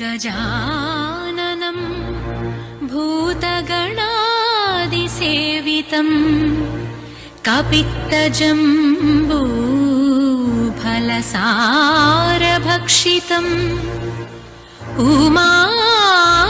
गजाननं भूतगणादिसेवितम् कपित्तजम्बूफलसारभक्षितम् उमासुतं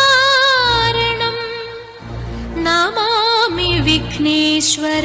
शोकविनाशकारणम् नमामि विघ्नेश्वर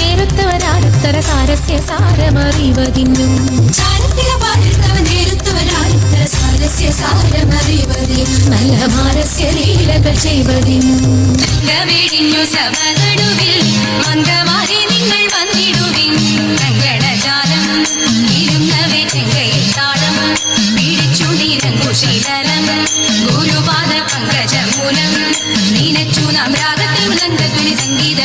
നേരുത്തവരാരുത്തര സാരസ്യ സാരമറിവതിന്നു. നേരുത്തവരാരുത്തര സാരസ്യ സാരമറിവതി നല്ല ലീലകൾ സഭനടുവിൽ നിങ്ങൾ വന്നിടുവിൻ. കങ്കണജാലം ഇരുന്നവേ ചെങ്കയിൽ താളം പിടിച്ചുണ്ടിരങ്ങു ശീതലം ഗുരുപാദ പങ്കജമൂലം നീനച്ചു നാം രാഗത്തിൽ മൃദംഗത്തുനി സംഗീത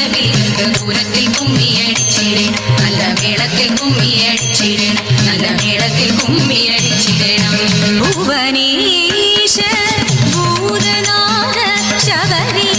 கும்மி அடிச்சிடு அந்த மேளத்தில் கும்மி அடிச்சிடு அந்த மேளத்தில் கும்மி அடிச்சிடலாம் புவனீஷ பூதநாத சபரீ